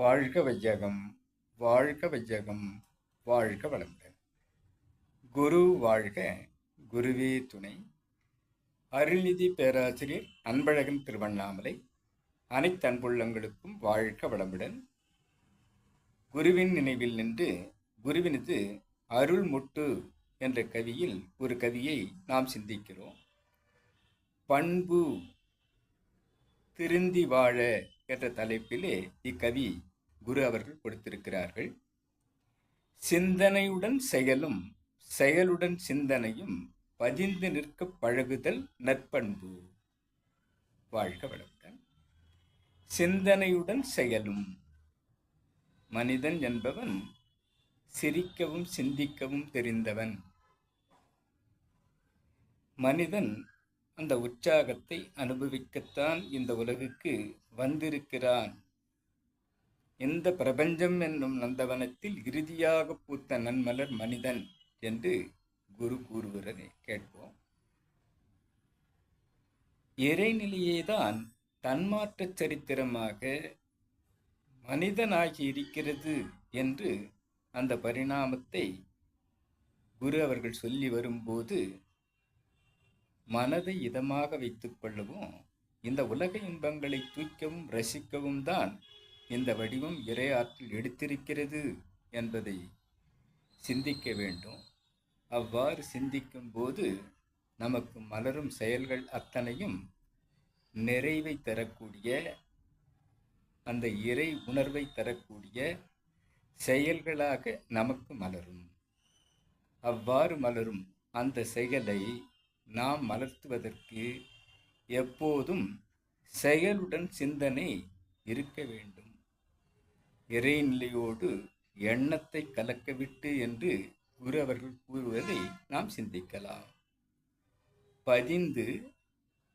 வாழ்க வையகம் வாழ்க வையகம் வாழ்க வளமுடன். குரு வாழ்க குருவே துணை. அருள்நிதி பேராசிரியர் அன்பழகன் திருவண்ணாமலை. அனைத்து அன்புள்ளங்களுக்கும் வாழ்க வளமுடன். குருவின் நினைவில் நின்று குருவினது அருள் முட்டு என்ற கவியில் ஒரு கவியை நாம் சிந்திக்கிறோம். பண்பு திருந்தி வாழ என்ற தலைப்பிலே இக்கவி குரு அவர்கள் கொடுத்திருக்கிறார்கள். சிந்தனையுடன் செயலும் செயலுடன் சிந்தனையும் பதிந்து நிற்க பழகுதல் நற்பண்பு. வாழ்க வளமுடன். சிந்தனையுடன் செயலும் மனிதன் என்பவன் சிரிக்கவும் சிந்திக்கவும் தெரிந்தவன். மனிதன் அந்த உற்சாகத்தை அனுபவிக்கத்தான் இந்த உலகுக்கு வந்திருக்கிறான். இந்த பிரபஞ்சம் என்னும் நந்தவனத்தில் இறுதியாக பூத்த நன்மலர் மனிதன் என்று குரு கூறுகிறதை கேட்போம். இறைநிலையேதான் தன்மாற்ற சரித்திரமாக மனிதனாகி இருக்கிறது என்று அந்த பரிணாமத்தை குரு அவர்கள் சொல்லி வரும்போது மனதை இதமாக வைத்துக் கொள்ளவும் இந்த உலக இன்பங்களை தூக்கவும் ரசிக்கவும் தான் இந்த வடிவம் இறையாற்றில் எடுத்திருக்கிறது என்பதை சிந்திக்க வேண்டும். அவ்வாறு சிந்திக்கும் போது நமக்கு மலரும் செயல்கள் அத்தனையும் நிறைவை தரக்கூடிய அந்த இறை உணர்வை தரக்கூடிய செயல்களாக நமக்கு மலரும். அவ்வாறு மலரும் அந்த செயலை நாம் மலர்த்துவதற்கு எப்போதும் செயலுடன் சிந்தனை இருக்க வேண்டும். இறைநிலையோடு எண்ணத்தை கலக்கவிட்டு என்று குரு அவர்கள் கூறுவதை நாம் சிந்திக்கலாம். பதிந்து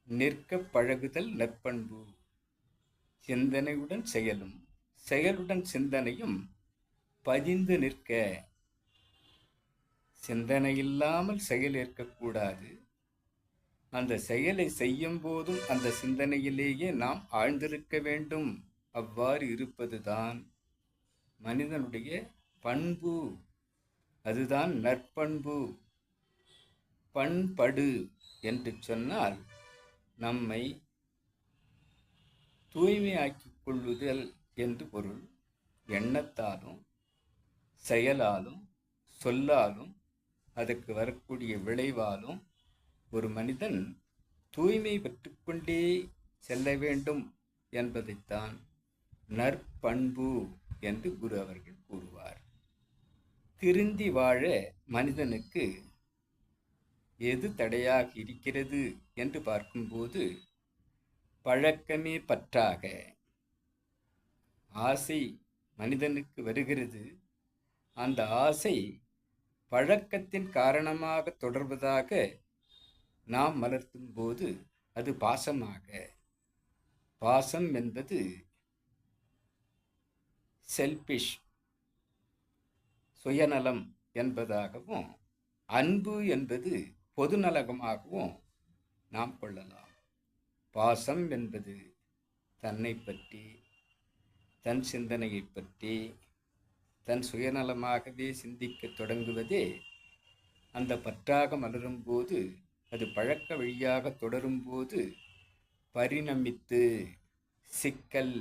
நிற்க பழகுதல் நற்பண்பு. சிந்தனையுடன் செயலும். செயலுடன் சிந்தனையும் பதிந்து நிற்க. சிந்தனை இல்லாமல் செயல் இருக்கக்கூடாது அந்த செயலை செய்யும் போதும் அந்த சிந்தனையிலேயே நாம் ஆழ்ந்திருக்க வேண்டும். அவ்வாறு இருப்பதுதான் மனிதனுடைய பண்பு. அதுதான் நற்பண்பு. பண்படு என்று சொன்னால் நம்மை தூய்மையாக்கிக் கொள்ளுதல் என்று பொருள். எண்ணத்தாலும் செயலாலும் சொல்லாலும் அதற்கு வரக்கூடிய விளைவாலும் ஒரு மனிதன் தூய்மை பெற்றுக்கொண்டே செல்ல வேண்டும் என்பதைத்தான் நற்பண்பு. என்று குரு அவர்கள் கூறுவார். திருந்தி வாழ மனிதனுக்கு எது தடையாக இருக்கிறது என்று பார்க்கும்போது பழக்கமே பற்றாக. ஆசை மனிதனுக்கு வருகிறது. அந்த ஆசை பழக்கத்தின் காரணமாக தொடர்வதாக நாம் மலர்த்தும் போது அது பாசமாக. பாசம் என்பது செல்பிஷ் சுயநலம் என்பதாகவும் அன்பு என்பது பொதுநலகமாகவும் நாம் கொள்ளலாம். பாசம் என்பது தன்னை பற்றி தன் சிந்தனையை பற்றி தன் சுயநலமாகவே சிந்திக்கத் தொடங்குவதே அந்த பற்றாக மலரும்போது அது பழக்க வழியாக தொடரும்போது பரிணமித்து சிக்கல்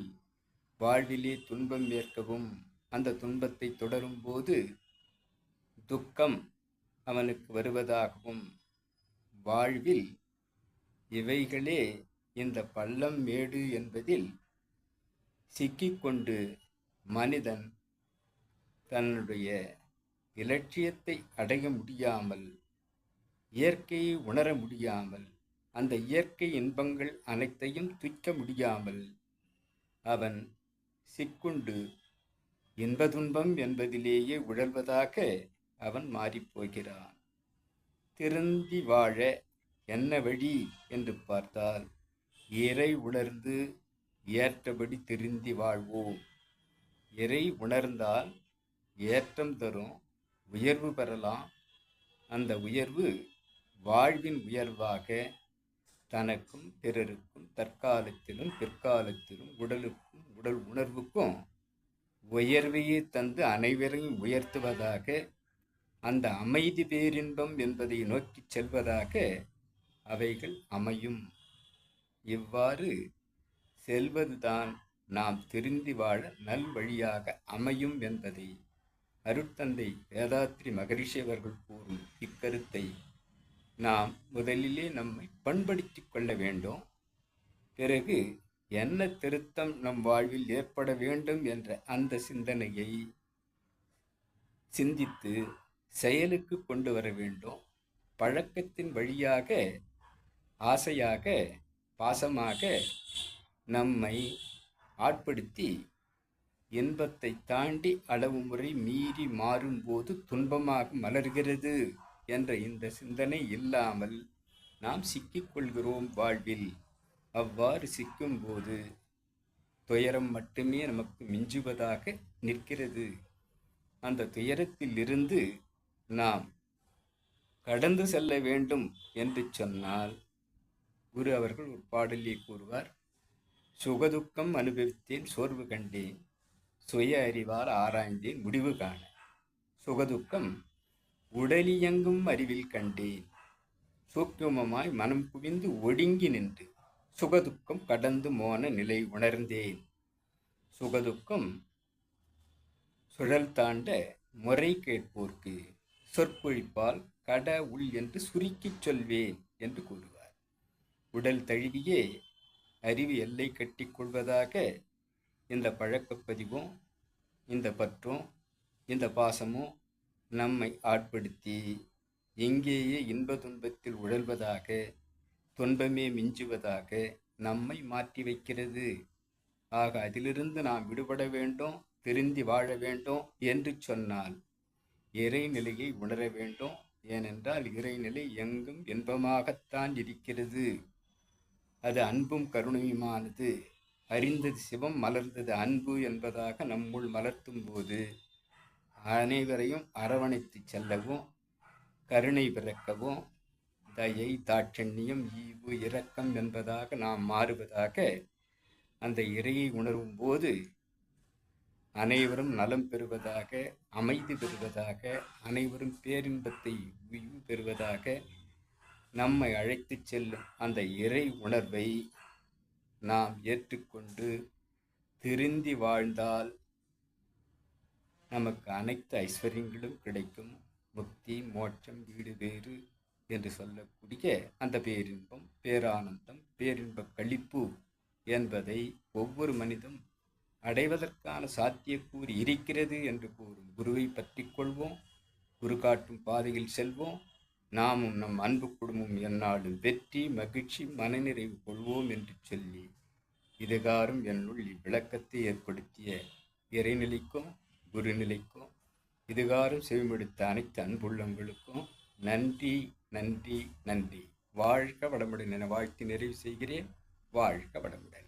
வாழ்விலே துன்பம் ஏற்கவும் அந்த துன்பத்தை தொடரும்போது துக்கம் அவனுக்கு வருவதாகவும் வாழ்வில் இவைகளே இந்த பள்ளம் மேடு என்பதில் சிக்கிக்கொண்டு மனிதன் தன்னுடைய இலட்சியத்தை அடைய முடியாமல் இயற்கையை உணர முடியாமல் அந்த இயற்கை இன்பங்கள் அனைத்தையும் துய்க்க முடியாமல் அவன் சிக்குண்டு. இன்பதுன்பம் என்பதிலேயே உழல்வதாக அவன் மாறிப்போகிறான். திருந்தி வாழ என்ன வழி? என்று பார்த்தால் இறை உணர்ந்து ஏற்றபடி திருந்தி வாழ்வோம். இறை உணர்ந்தால் ஏற்றம் தரும் உயர்வு பெறலாம். அந்த உயர்வு வாழ்வின் உயர்வாக தனக்கும் பிறருக்கும் தற்காலத்திலும் பிற்காலத்திலும் உடலுக்கும் உடல் உணர்வுக்கும் உயர்வையே தந்து அனைவரையும் உயர்த்துவதாக அந்த அமைதி பேரின்பம் என்பதை நோக்கிச் செல்வதாக அவைகள் அமையும். இவ்வாறு செல்வதுதான் நாம் திருந்தி வாழ நல்வழியாக அமையும் என்பதை அருட்தந்தை வேதாத்ரி மகரிஷி அவர்கள் கூறும் இக்கருத்தை நாம் முதலிலே நம்மை பண்படுத்திக் கொள்ள வேண்டும். பிறகு என்ன திருத்தம் நம் வாழ்வில் ஏற்பட வேண்டும் என்ற அந்த சிந்தனையை சிந்தித்து செயலுக்கு கொண்டு வர வேண்டும். பழக்கத்தின் வழியாக ஆசையாக பாசமாக நம்மை ஆட்படுத்தி இன்பத்தை தாண்டி அளவு முறை மீறி மாறும்போது துன்பமாக மலர்கிறது. என்ற இந்த சிந்தனை இல்லாமல் நாம் சிக்கிக்கொள்கிறோம் வாழ்வில். அவ்வாறு சிக்கும்போது துயரம் மட்டுமே நமக்கு மிஞ்சுவதாக நிற்கிறது. அந்த துயரத்திலிருந்து நாம் கடந்து செல்ல வேண்டும் என்று சொன்னால் குரு அவர்கள் ஒரு பாடலில் கூறுவார் சுகதுக்கம் அனுபவித்தேன் சோர்வு கண்டேன் சுய அறிவால் ஆராய்ந்தேன் முடிவு காண சுகதுக்கம் உடலியங்கும் அறிவில் கண்டேன். சூக்குமமாய் மனம் குவிந்து ஒடுங்கி நின்று சுகதுக்கம் கடந்து மோன நிலை உணர்ந்தேன். சுகதுக்கம் சுழல் தாண்ட முறை கேட்போர்க்கு சொற்பொழிப்பால் கட உள் என்று சுருக்கிச் சொல்வேன் என்று கூறுவார். உடல் தழுவியே அறிவு எல்லை கட்டிக்கொள்வதாக இந்த பழக்கப்பதிவும் இந்த பற்றும் இந்த பாசமும் நம்மை ஆட்படுத்தி எங்கேயே இன்ப துன்பத்தில் உழல்வதாக துன்பமே மிஞ்சுவதாக நம்மை மாற்றி வைக்கிறது. ஆக அதிலிருந்து நாம் விடுபட வேண்டும் திருந்தி வாழ வேண்டும் என்று சொன்னால் இறைநிலையை உணர வேண்டும். ஏனென்றால் இறைநிலை எங்கும் இன்பமாகத்தான் இருக்கிறது. அது அன்பும் கருணையுமானது. அறிந்தது சிவம் மலர்ந்தது அன்பு என்பதாக நம்முள் மலர்த்தும் போது அனைவரையும் அரவணைத்து செல்லவும் கருணை பிறக்கவும் தயை தாட்சண்யம் ஈவு இரக்கம் என்பதாக நாம் மாறுவதாக அந்த இறையை உணரும் போது அனைவரும் நலம் பெறுவதாக அமைதி பெறுவதாக அனைவரும் பேரின்பத்தை உய்வு பெறுவதாக நம்மை அழைத்துச் செல்லும் அந்த இறை உணர்வை நாம் ஏற்றுக்கொண்டு திருந்தி வாழ்ந்தால் நமக்கு அனைத்து ஐஸ்வர்யங்களும் கிடைக்கும். முக்தி மோட்சம் வீடு வேறு என்று சொல்லக்கூடிய அந்த பேரின்பம் பேரானந்தம் பேரின்ப கழிப்பு என்பதை ஒவ்வொரு மனிதம் அடைவதற்கான சாத்தியக்கூறு இருக்கிறது என்று கூறும் குருவை பற்றி கொள்வோம். குரு காட்டும் பாதையில் செல்வோம். நாமும் நம் அன்பு குடும்பம் என்னாலும் வெற்றி மகிழ்ச்சி மனநிறைவு கொள்வோம் என்று சொல்லி இதுகாரும் என்னுள் இவ்விளக்கத்தை ஏற்படுத்திய இறைநிலைக்கும் குருநிலைக்கும் இதுகாரும் செவிமெடுத்த அனைத்து அன்புள்ளங்களுக்கும் நன்றி நன்றி நன்றி. வாழ்க வடமுடன் என வாழ்த்து நிறைவு செய்கிறேன். வாழ்க வடமுடன்